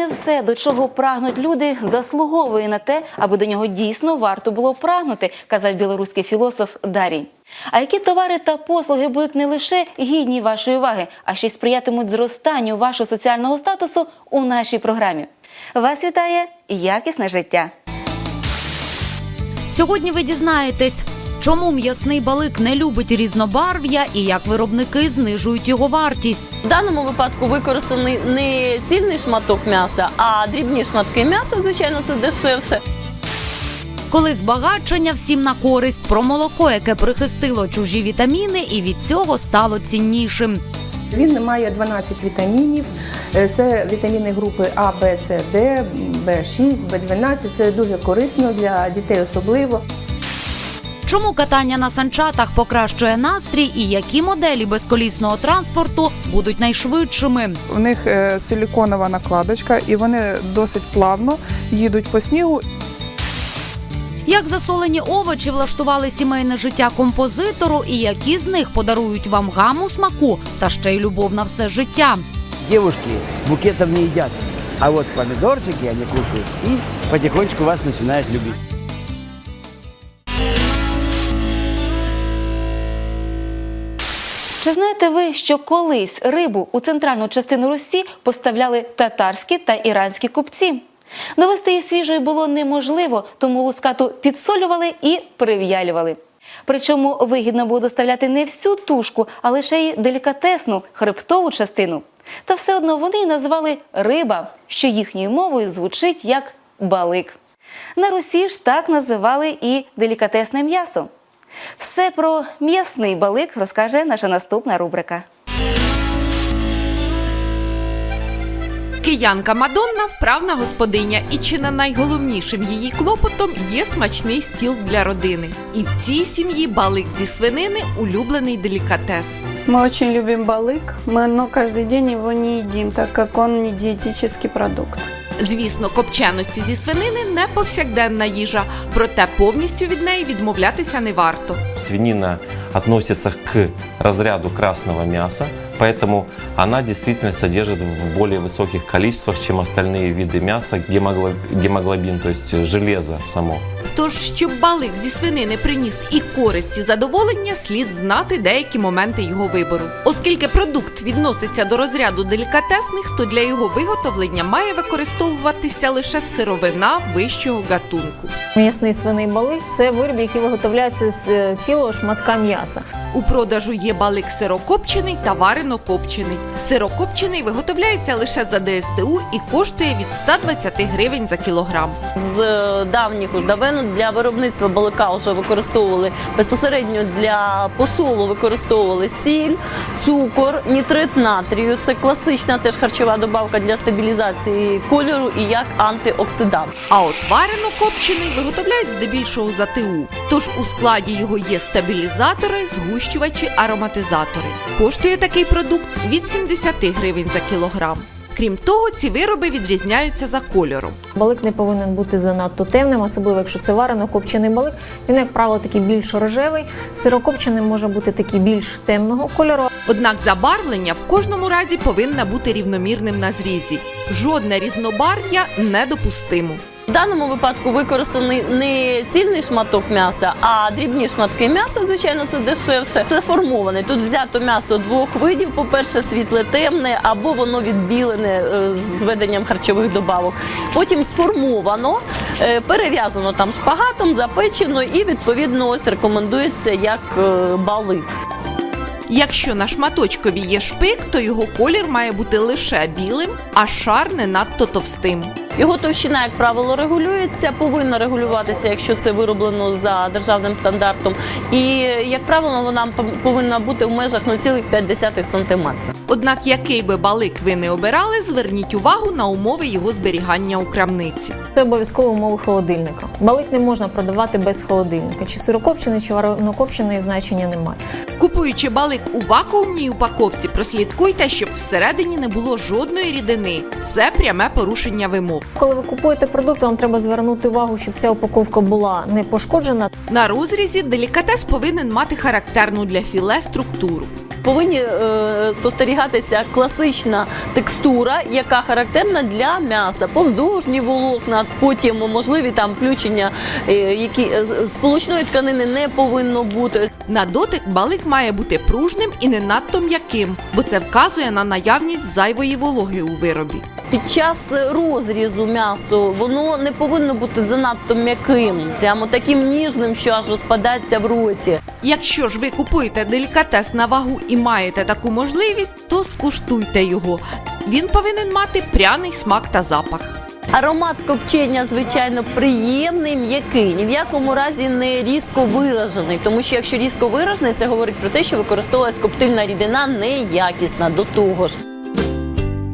Не все, до чого прагнуть люди, заслуговує на те, аби до нього дійсно варто було прагнути, казав білоруський філософ Дарій. А які товари та послуги будуть не лише гідні вашої уваги, а ще й сприятимуть зростанню вашого соціального статусу у нашій програмі. Вас вітає якісне життя. Сьогодні ви дізнаєтесь, чому м'ясний балик не любить різнобарв'я і як виробники знижують його вартість. В даному випадку використаний не цільний шматок м'яса, а дрібні шматки м'яса, звичайно, це дешевше. Коли збагачення всім на користь про молоко, яке прихистило чужі вітаміни, і від цього стало ціннішим. Він має 12 вітамінів. Е, Це вітаміни групи А, Б, С, Д, Б6, Б12. Це дуже корисно для дітей особливо. Чому катання на санчатах покращує настрій і які моделі безколісного транспорту будуть найшвидшими? У них е, силіконова накладочка, і вони досить плавно їдуть по снігу. Як засолені овочі влаштували сімейне життя композитору, і які з них подарують вам гаму смаку та ще й любов на все життя? Девушки букетов не едят, а вот помидорчики они кушают и потихонечку вас начинают любить. Чи знаєте ви, що колись рибу у центральну частину Русі поставляли татарські та іранські купці? Довести її свіжою було неможливо, тому лускату підсолювали і прив'ялювали. Причому вигідно було доставляти не всю тушку, а лише й делікатесну хребтову частину. Та все одно вони її називали риба, що їхньою мовою звучить як балик. На Русі ж так називали і делікатесне м'ясо. Все про м'ясний балик розкаже наша наступна рубрика. Киянка Мадонна вправна господиня, і чи не найголовнішим її клопотом є смачний стіл для родини. І в цій сім'ї балик зі свинини улюблений делікатес. Мы очень любим балык, мы, но каждый день его не едим, так как он не диетический продукт. Звісно, копченості зі свинини не повсякденна їжа, проте повністю від неї відмовлятися не варто. Свинина относится к разряду красного мяса, поэтому она действительно содержит в более высоких количествах, чем остальные виды мяса, гемогло- гемоглобин, то есть железо само. Тож, щоб балик зі свинини приніс і користь, і задоволення, слід знати деякі моменти його вибору. Оскільки продукт відноситься до розряду делікатесних, то для його виготовлення має використовуватися лише сировина вищого гатунку. М'ясний свиний балик це виріб, який виготовляється з е, цілого шматка м'яса. У продажу є балик сирокопчений та варено-копчений. Сирокопчений виготовляється лише за ДСТУ і коштує від 120 гривень за кілограм. З е, давніх давен для виробництва балика вже використовували безпосередньо для посолу використовували сіль, цукор, нітрит натрію. Це класична теж харчова добавка для стабілізації кольору і як антиоксидант. А от варено-копчений виготовляють здебільшого за ТУ. Тож у складі його є стабілізатори, згущувачі, ароматизатори. Коштує такий продукт від 70 гривень за кілограм. Крім того, ці вироби відрізняються за кольором. Балик не повинен бути занадто темним, особливо якщо це варено копчений балик. Він, як правило, такий більш рожевий. Сирокопчений може бути такий більш темного кольору. Однак забарвлення в кожному разі повинне бути рівномірним на зрізі. Жодне різнобарв'я недопустимо. В даному випадку використаний не цільний шматок м'яса, а дрібні шматки м'яса, звичайно, це дешевше. Це формоване. Тут взято м'ясо двох видів: по-перше, світле темне, або воно відбілене е, з введенням харчових добавок. Потім сформовано, е, перев'язано там шпагатом, запечено і відповідно ось рекомендується як е, балик. Якщо на шматочкові є шпик, то його колір має бути лише білим, а шар не надто товстим. Його товщина, як правило, регулюється, повинна регулюватися, якщо це вироблено за державним стандартом. І, як правило, вона пов- повинна бути в межах 0,5 см. Однак, який би балик ви не обирали, зверніть увагу на умови його зберігання у крамниці. Це обов'язково умови холодильника. Балик не можна продавати без холодильника. Чи сирокопчений, чи варенокопчений значення немає. Купуючи балик у вакуумній упаковці, прослідкуйте, щоб всередині не було жодної рідини. Це пряме порушення вимог. Коли ви купуєте продукт, вам треба звернути увагу, щоб ця упаковка була не пошкоджена. На розрізі делікатес повинен мати характерну для філе структуру. Повинні е, спостерігатися класична текстура, яка характерна для м'яса, повздовжні волокна, потім можливі там включення, е, які е, сполучної тканини не повинно бути. На дотик балик має бути пружним і не надто м'яким, бо це вказує на наявність зайвої вологи у виробі. Під час розрізу м'ясо воно не повинно бути занадто м'яким, прямо таким ніжним, що аж розпадається в роті. Якщо ж ви купуєте делікатес на вагу і маєте таку можливість, то скуштуйте його. Він повинен мати пряний смак та запах. Аромат копчення, звичайно, приємний, м'який, ні в якому разі не різко виражений. Тому що якщо різко виражений, це говорить про те, що використовувалась коптильна рідина неякісна до того ж.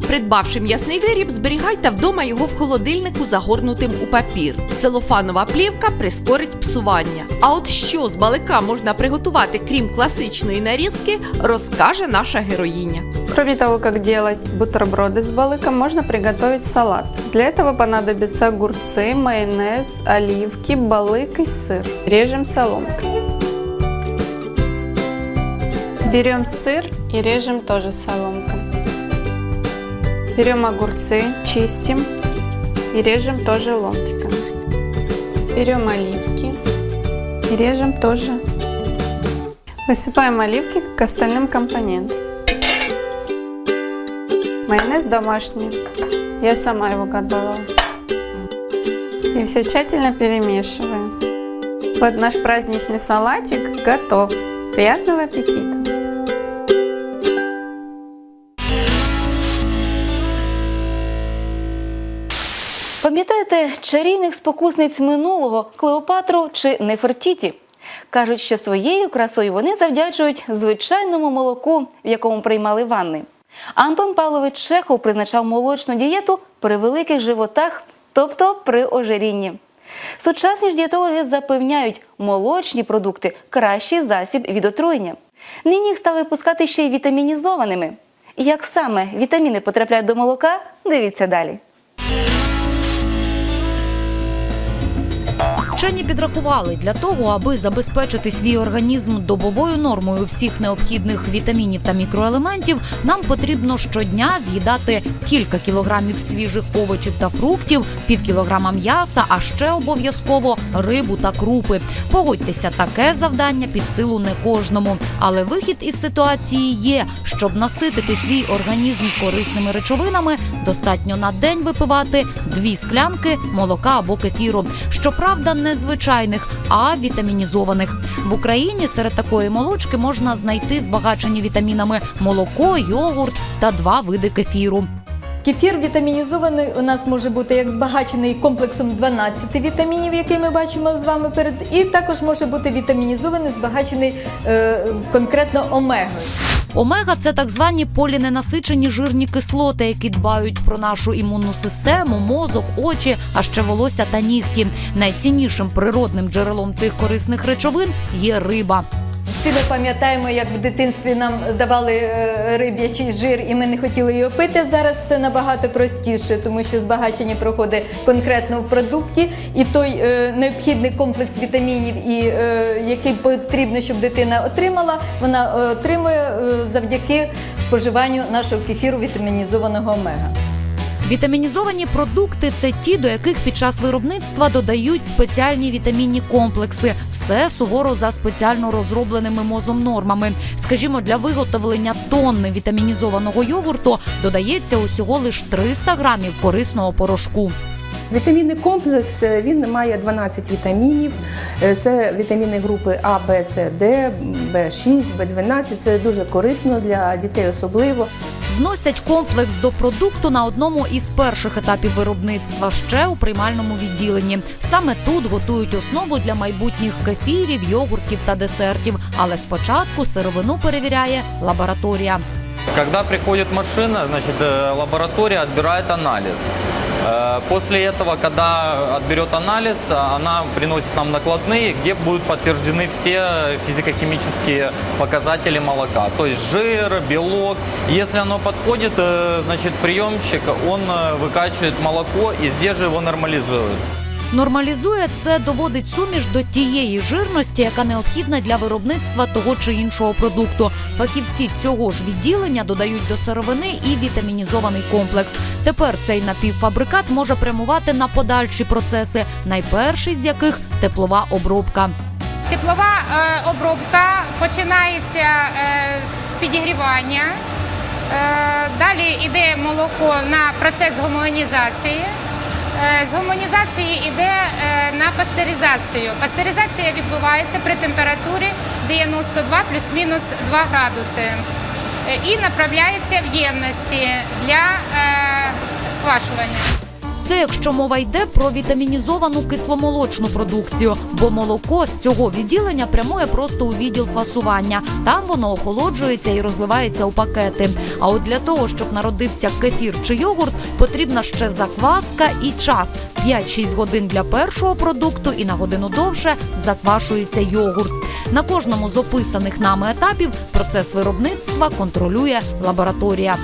Придбавши м'ясний виріб, зберігайте вдома його в холодильнику загорнутим у папір. Целофанова плівка прискорить псування. А от що з балика можна приготувати, крім класичної нарізки, розкаже наша героїня. Кроме того, как делать бутерброды с балыком, можно приготовить салат. Для этого понадобятся огурцы, майонез, оливки, балык и сыр. Режем соломкой. Берем сыр и режем тоже соломкой. Берем огурцы, чистим и режем тоже ломтиками. Берем оливки и режем тоже. Высыпаем оливки к остальным компонентам. Майонез домашний. Я сама его готовила. И все тщательно перемешиваем. Вот наш праздничный салатик готов. Приятного аппетита! Пам'ятаєте чарівних спокусниць минулого Клеопатру чи Нефертіті? Кажуть, що своєю красою вони завдячують звичайному молоку, в якому приймали ванни. Антон Павлович Чехов призначав молочну дієту при великих животах, тобто при ожирінні. Сучасні ж дієтологи запевняють, молочні продукти кращий засіб від отруєння. Нині їх стали пускати ще й вітамінізованими. Як саме вітаміни потрапляють до молока, дивіться далі. Вчені підрахували для того, аби забезпечити свій організм добовою нормою всіх необхідних вітамінів та мікроелементів, нам потрібно щодня з'їдати кілька кілограмів свіжих овочів та фруктів, пів кілограма м'яса, а ще обов'язково рибу та крупи. Погодьтеся, таке завдання під силу не кожному. Але вихід із ситуації є. Щоб наситити свій організм корисними речовинами, достатньо на день випивати дві склянки молока або кефіру. Щоправда, не звичайних, а вітамінізованих. В Україні серед такої молочки можна знайти збагачені вітамінами молоко, йогурт та два види кефіру. Кефір вітамінізований у нас може бути як збагачений комплексом 12 вітамінів, який ми бачимо з вами перед, і також може бути вітамінізований, збагачений е, конкретно омегою. Омега це так звані поліненасичені жирні кислоти, які дбають про нашу імунну систему, мозок, очі, а ще волосся та нігті. Найціннішим природним джерелом цих корисних речовин є риба. Всі ми пам'ятаємо, як в дитинстві нам давали е, риб'ячий жир, і ми не хотіли його пити. Зараз це набагато простіше, тому що збагачення проходить конкретно в продукті, і той е, необхідний комплекс вітамінів, е, який потрібно, щоб дитина отримала, вона отримує завдяки споживанню нашого кефіру вітамінізованого омега. Вітамінізовані продукти це ті, до яких під час виробництва додають спеціальні вітамінні комплекси. Все суворо за спеціально розробленими мозом нормами. Скажімо, для виготовлення тонни вітамінізованого йогурту додається усього лише 300 грамів корисного порошку. Вітамінний комплекс е, він має 12 вітамінів. Е, Це вітаміни групи А, Б, С, Д, Б6, Б12. Це дуже корисно для дітей особливо. Вносять комплекс до продукту на одному із перших етапів виробництва ще у приймальному відділенні. Саме тут готують основу для майбутніх кефірів, йогуртів та десертів. Але спочатку сировину перевіряє лабораторія. Когда приходит машина, значит, э, лаборатория отбирает анализ. Э, После этого, когда отберет анализ, она приносит нам накладные, где будут подтверждены все физико-химические показатели молока. То есть жир, белок. Если оно подходит, э, значит, приемщик, он э, выкачивает молоко и здесь же его нормализует. Нормалізує це доводить суміш до тієї жирності, яка необхідна для виробництва того чи іншого продукту. Фахівці цього ж відділення додають до сировини і вітамінізований комплекс. Тепер цей напівфабрикат може прямувати на подальші процеси, найперший з яких теплова обробка. Теплова е, обробка починається е, з підігрівання. Е, далі йде молоко на процес гомогенізації. Е, з гуманізації йде е, на пастеризацію. Пастеризація відбувається при температурі 92 плюс-мінус 2 градуси Е, і направляється в ємності для сквашування. Це якщо мова йде про вітамінізовану кисломолочну продукцію, бо молоко з цього відділення прямує просто у відділ фасування. Там воно охолоджується і розливається у пакети. А от для того, щоб народився кефір чи йогурт, потрібна ще закваска і час. 5-6 годин для першого продукту і на годину довше заквашується йогурт. На кожному з описаних нами етапів процес виробництва контролює лабораторія.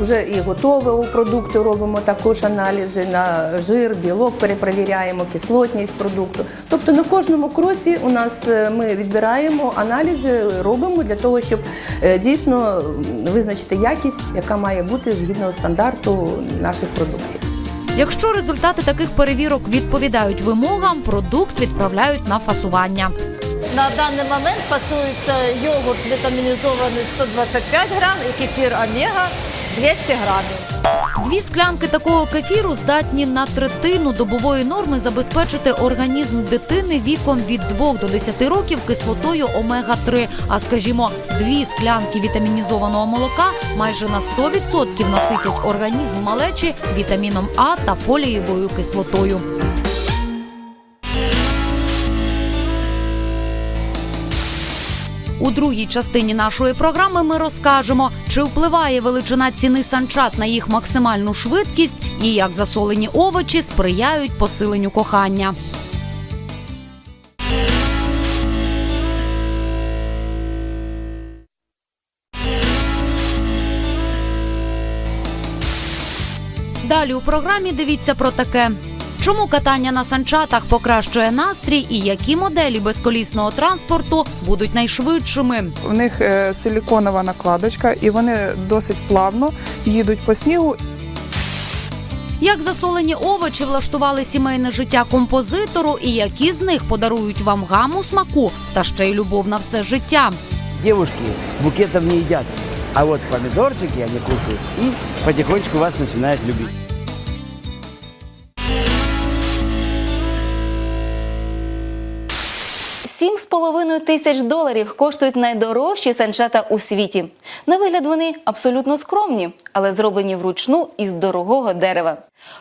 Вже і готові продукти робимо також аналізи на жир, білок, перепровіряємо кислотність продукту. Тобто на кожному кроці у нас е, ми відбираємо аналізи, робимо для того, щоб е, дійсно визначити якість, яка має бути згідно стандарту наших продуктів. Якщо результати таких перевірок відповідають вимогам, продукт відправляють на фасування. На даний момент фасується йогурт вітамінізований 125 грам і кефір омега 200 грамів. Дві склянки такого кефіру здатні на третину добової норми забезпечити організм дитини віком від 2 до 10 років кислотою омега-3. А скажімо, дві склянки вітамінізованого молока майже на 100% наситять організм малечі вітаміном А та фолієвою кислотою. У другій частині нашої програми ми розкажемо, чи впливає величина ціни санчат на їх максимальну швидкість і як засолені овочі сприяють посиленню кохання. Далі у програмі дивіться про таке. Чому катання на санчатах покращує настрій і які моделі безколісного транспорту будуть найшвидшими? У них е, силіконова накладочка, і вони досить плавно їдуть по снігу. Як засолені овочі влаштували сімейне життя композитору, і які з них подарують вам гаму смаку та ще й любов на все життя? Дівушки букетом не їдять, а от помідорчики вони кушають і потихонечку вас починають любити. 7,5 тисяч доларів коштують найдорожчі санчата у світі. На вигляд вони абсолютно скромні, але зроблені вручну із дорогого дерева.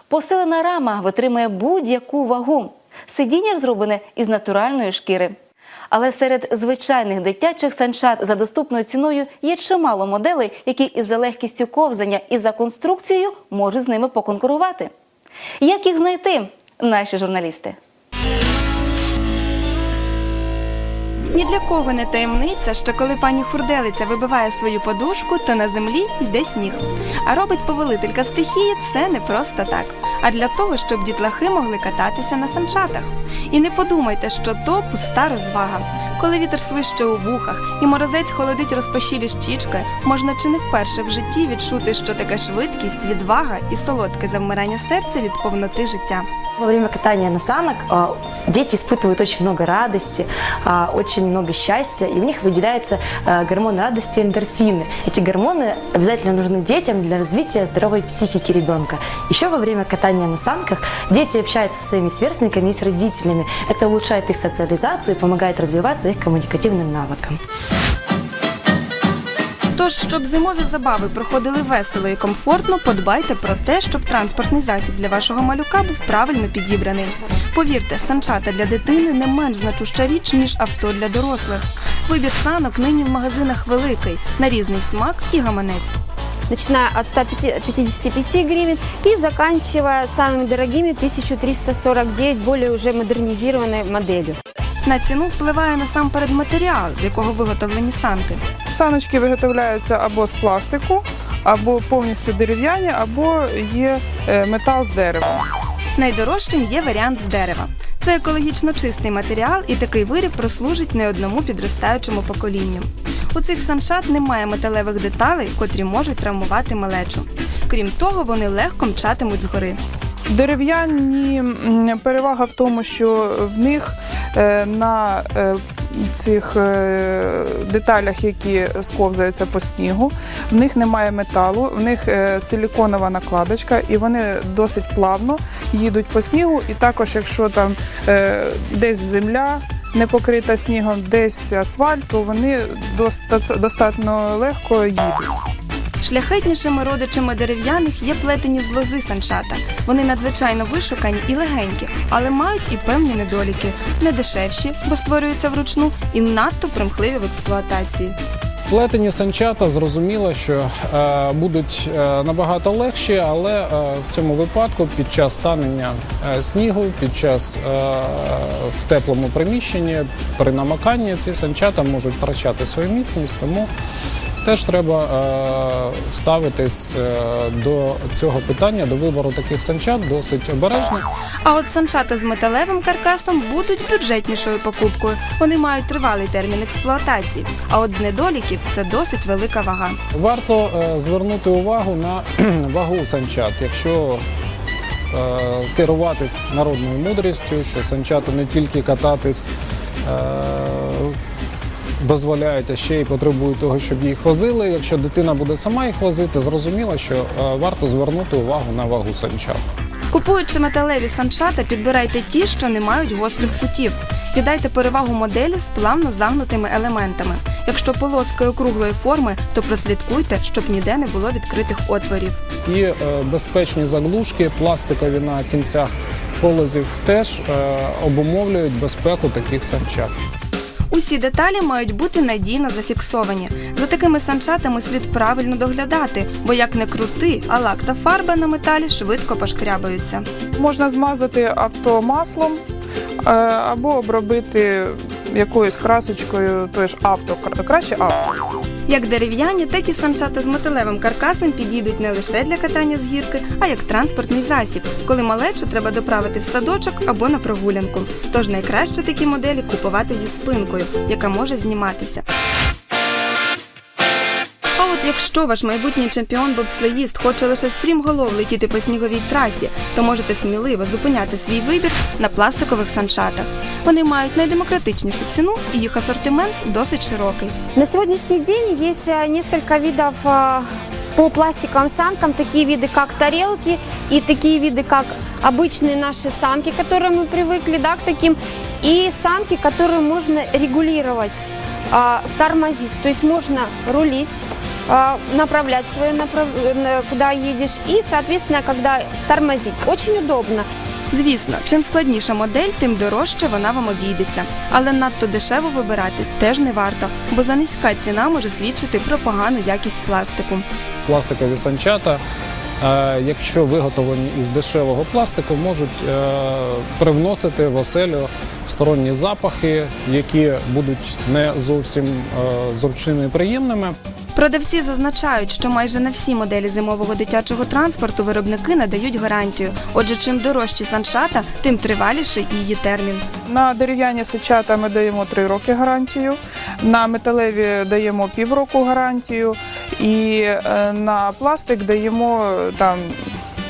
Посилена рама витримує будь-яку вагу. Сидіння зроблене із натуральної шкіри. Але серед звичайних дитячих санчат за доступною ціною є чимало моделей, які із за легкістю ковзання і за конструкцією можуть з ними поконкурувати. Як їх знайти? Наші журналісти. Ні для кого не таємниця, що коли пані хурделиця вибиває свою подушку, то на землі йде сніг. А робить повелителька стихії це не просто так, а для того, щоб дітлахи могли кататися на санчатах. І не подумайте, що то пуста розвага. Коли вітер свище у вухах і морозець холодить розпашілі щічки, можна чи не вперше в житті відчути, що таке швидкість, відвага і солодке завмирання серця від повноти життя. Во время катания на санок а, дети испытывают очень много радости, а, очень много счастья, и у них выделяются а, гормоны радости эндорфины. Эти гормоны обязательно нужны детям для развития здоровой психики ребенка. Еще во время катания на санках дети общаются со своими сверстниками и с родителями. Это улучшает их социализацию и помогает развиваться их коммуникативным навыкам. Тож, щоб зимові забави проходили весело і комфортно, подбайте про те, щоб транспортний засіб для вашого малюка був правильно підібраний. Повірте, санчата для дитини не менш значуща річ, ніж авто для дорослих. Вибір санок нині в магазинах великий, на різний смак і гаманець. начиная от 155 гривен и заканчивая самыми дорогими 1349, более уже модернизированной моделью. На ціну впливає насамперед матеріал, з якого виготовлені санки. саночки виготовляються або з пластику, або повністю дерев'яні, або є е, метал з дерева. Найдорожчим є варіант з дерева. Це екологічно чистий матеріал, і такий виріб прослужить не одному підростаючому поколінню. У цих санчат немає металевих деталей, котрі можуть травмувати малечу. Крім того, вони легко мчатимуть згори. Дерев'яні перевага в тому, що в них на е, цих е, деталях, які сковзаються по снігу, в них немає металу, в них е, силіконова накладочка, і вони досить плавно їдуть по снігу. І також, якщо там е, десь земля не покрита снігом, десь асфальт, то вони достатньо легко їдуть. Шляхетнішими родичами дерев'яних є плетені з лози санчата. Вони надзвичайно вишукані і легенькі, але мають і певні недоліки. Не дешевші, бо створюються вручну, і надто примхливі в експлуатації. Плетені санчата зрозуміло, що е, будуть е, набагато легші, але е, в цьому випадку під час станення е, снігу, під час е, в теплому приміщенні при намаканні ці санчата можуть втрачати свою міцність, тому теж треба е, ставитись е, до цього питання, до вибору таких санчат досить обережно. А от санчата з металевим каркасом будуть бюджетнішою покупкою. Вони мають тривалий термін експлуатації. А от з недоліків це досить велика вага. Варто е, звернути увагу на вагу санчат. Якщо е, керуватись народною мудрістю, що санчата не тільки кататись е, дозволяють, а ще й потребують того, щоб їх возили. Якщо дитина буде сама їх возити, зрозуміло, що е, варто звернути увагу на вагу санчат. Купуючи металеві санчата, підбирайте ті, що не мають гострих кутів. Віддайте перевагу моделі з плавно загнутими елементами. Якщо полоски округлої форми, то прослідкуйте, щоб ніде не було відкритих отворів. І е, безпечні заглушки, пластикові на кінцях полозів теж е, обумовлюють безпеку таких санчат. Усі деталі мають бути надійно зафіксовані. За такими санчатами слід правильно доглядати, бо як не крути, а лак та фарба на металі швидко пошкрябаються. Можна змазати авто маслом е, або обробити якоюсь красочкою, то ж авто, краще авто. Як дерев'яні, так і санчата з металевим каркасом підійдуть не лише для катання з гірки, а як транспортний засіб, коли малечу треба доправити в садочок або на прогулянку. Тож найкраще такі моделі купувати зі спинкою, яка може зніматися. А от якщо ваш майбутній чемпіон бобслеїст хоче лише стрімголов летіти по сніговій трасі, то можете сміливо зупиняти свій вибір на пластикових санчатах. Вони мають найдемократичнішу ціну і їх асортимент досить широкий. На сегодняшний день есть э, несколько видов э, по пластиковым санкам, такие виды, как тарелки, и такие виды, как обычные наши санки, к которым мы привыкли, да, к таким, и санки, которые можно регулировать, э, тормозить, то есть можно рулить, э, направлять свое направление, э, куда едешь, и, соответственно, когда тормозить. Очень удобно. Звісно, чим складніша модель, тим дорожче вона вам обійдеться. Але надто дешево вибирати теж не варто, бо за низька ціна може свідчити про погану якість пластику. Пластикові санчата, якщо виготовлені із дешевого пластику, можуть е, привносити в оселю сторонні запахи, які будуть не зовсім е, зручними і приємними. Продавці зазначають, що майже на всі моделі зимового дитячого транспорту виробники надають гарантію. Отже, чим дорожчі санчата, тим триваліший її термін. На дерев'яні сечата ми даємо 3 роки гарантію, на металеві даємо півроку гарантію, і е, на пластик даємо там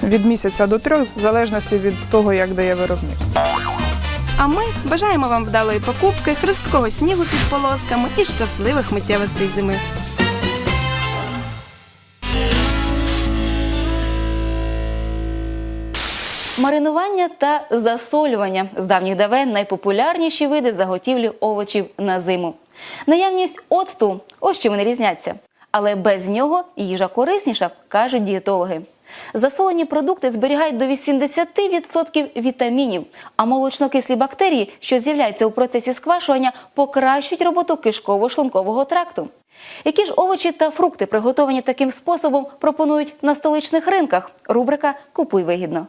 від місяця до трьох, в залежності від того, як дає виробник. А ми бажаємо вам вдалої покупки, хрусткого снігу під полосками і щасливих миттєвостей зими. Маринування та засолювання з давніх давен найпопулярніші види заготівлі овочів на зиму. Наявність оцту ось чим вони різняться. Але без нього їжа корисніша, кажуть дієтологи. Засолені продукти зберігають до 80% вітамінів, а молочнокислі бактерії, що з'являються у процесі сквашування, покращують роботу кишково-шлункового тракту. Які ж овочі та фрукти, приготовані таким способом, пропонують на столичних ринках? Рубрика Купуй вигідно.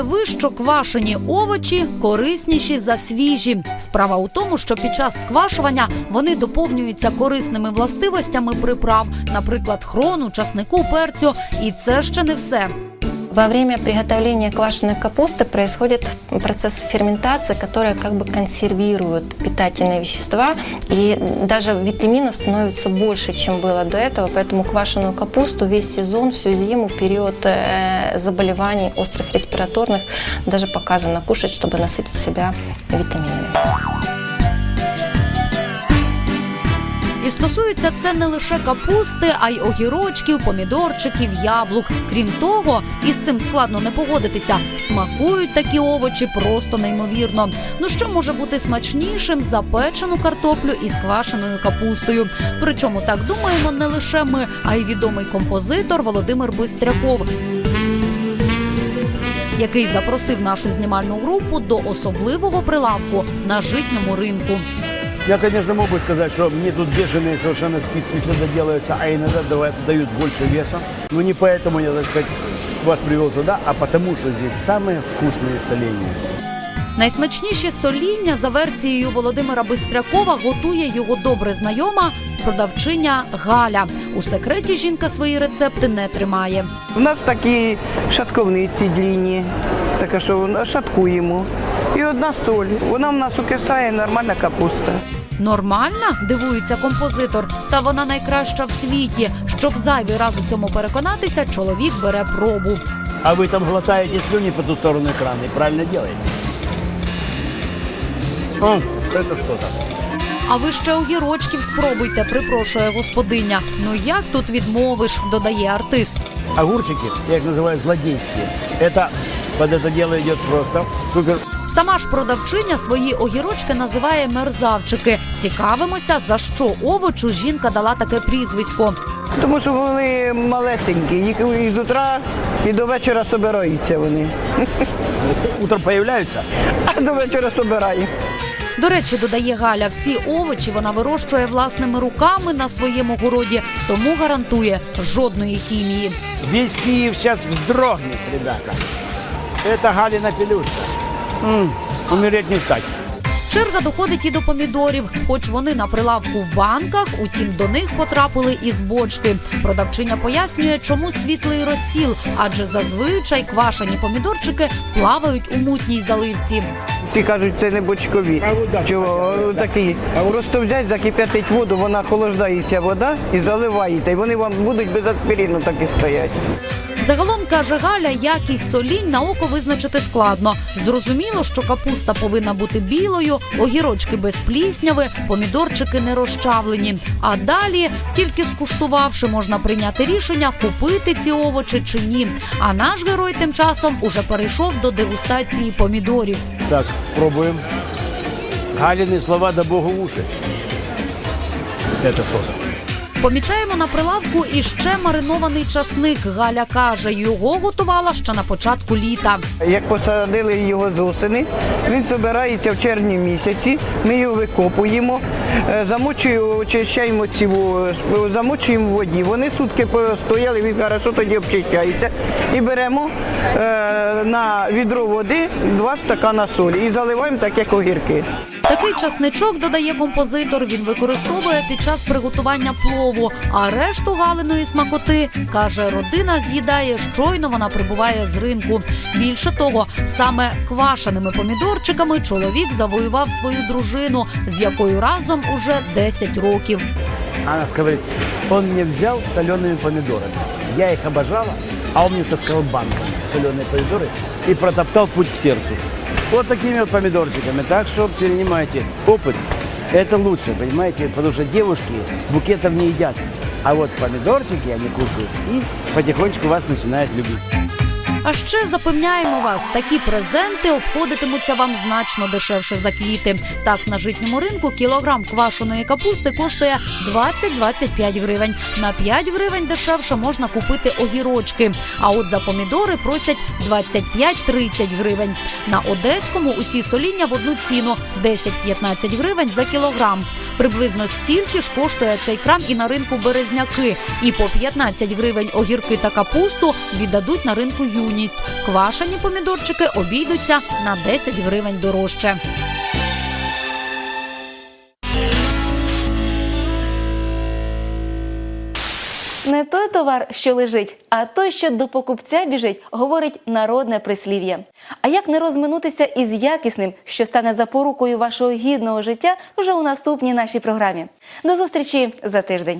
Знаєте ви, що квашені овочі корисніші за свіжі? Справа у тому, що під час сквашування вони доповнюються корисними властивостями приправ, наприклад, хрону, часнику, перцю. І це ще не все. Во время приготовления квашеной капусты происходит процесс ферментации, который как бы консервирует питательные вещества, и даже витаминов становится больше, чем было до этого, поэтому квашеную капусту весь сезон, всю зиму, в период э, заболеваний острых респираторных даже показано кушать, чтобы насытить себя витаминами. Стосується це не лише капусти, а й огірочків, помідорчиків, яблук. Крім того, із цим складно не погодитися. Смакують такі овочі просто неймовірно. Ну що може бути смачнішим за печену картоплю із квашеною капустою? Причому так думаємо не лише ми, а й відомий композитор Володимир Бистряков. Який запросив нашу знімальну групу до особливого прилавку на житньому ринку. Я, конечно, могу сказать, что мне тут бешеные совершенно скидки всегда делаются, а иногда давай- дают больше веса. Но не поэтому я, так сказать, вас привел сюда, а потому что здесь самые вкусные соленья. Найсмачніше соління за версією Володимира Бистрякова готує його добре знайома продавчиня Галя. У секреті жінка свої рецепти не тримає. У нас такі шатковниці длінні, таке, що вона- шаткуємо. І одна соль. Вона в нас укисає нормальна капуста. Нормальна? дивується композитор. Та вона найкраща в світі. Щоб зайвий раз у цьому переконатися, чоловік бере пробу. А вы там глотаете слюни по ту сторону экрана и правильно делаете. О, это что-то. А ви ще огірочків спробуйте, припрошує господиня. Ну як тут відмовиш, додає артист. Огурчики, я их называю злодейские. Это под это дело идет просто супер. Сама ж продавчиня свої огірочки називає мерзавчики. Цікавимося, за що овочу жінка дала таке прізвисько. Тому що вони малесенькі, їх із утра і до вечора собираються вони. Утром появляються? А до вечора собираю. До речі, додає Галя, всі овочі вона вирощує власними руками на своєму городі, тому гарантує жодної хімії. Весь Киев сейчас вздрогнет, ребята. Это Галина пелюшка. М, умереть не встать. Черга доходить і до помідорів, хоч вони на прилавку в банках, утім до них потрапили із бочки. Продавчиня пояснює, чому світлий розсіл, адже зазвичай квашені помідорчики плавають у мутній заливці. Всі кажуть, це не бочкові. Чого такі? Просто взяти, закип'ятить воду, вона охолоджується вода і заливаєте. І вони вам будуть без аспірину так і стоять. Загалом каже Галя, якість солінь на око визначити складно. Зрозуміло, що капуста повинна бути білою, огірочки без плісняви, помідорчики не розчавлені. А далі, тільки скуштувавши, можна прийняти рішення, купити ці овочі чи ні. А наш герой тим часом уже перейшов до дегустації помідорів. Так, пробуем. Галины слова да богу уши. Это что-то. Помічаємо на прилавку іще маринований часник. Галя каже, його готувала ще на початку літа. Як посадили його з осени, він збирається в червні місяці. Ми його викопуємо, е, замочуємо, очищаємо ці во- замочуємо в воді. Вони сутки постояли, він хорошо тоді обчищається. І беремо е, на відро води два стакана солі і заливаємо так, як огірки. Такий часничок, додає композитор, він використовує під час приготування плову. А решту галиної смакоти каже, родина з'їдає щойно вона прибуває з ринку. Більше того, саме квашеними помідорчиками чоловік завоював свою дружину, з якою разом уже 10 років. Она говорит, он мне взял солеными помидорами. Я их обожала, а он мне таскал банком соленые помидоры и протоптал путь к сердцу. Вот такими вот помидорчиками. Так что перенимайте опыт. Это лучше, понимаете, потому что девушки букетов не едят. А вот помидорчики они кушают и потихонечку вас начинают любить. А ще запевняємо вас, такі презенти обходитимуться вам значно дешевше за квіти. Так, на житньому ринку кілограм квашеної капусти коштує 20-25 гривень. На 5 гривень дешевше можна купити огірочки. А от за помідори просять 25-30 гривень. На одеському усі соління в одну ціну 10-15 гривень за кілограм. Приблизно стільки ж коштує цей крам і на ринку березняки. І по 15 гривень огірки та капусту віддадуть на ринку юність. Квашені помідорчики обійдуться на 10 гривень дорожче. Не той товар, що лежить, а той, що до покупця біжить, говорить народне прислів'я. А як не розминутися із якісним, що стане запорукою вашого гідного життя, вже у наступній нашій програмі. До зустрічі за тиждень.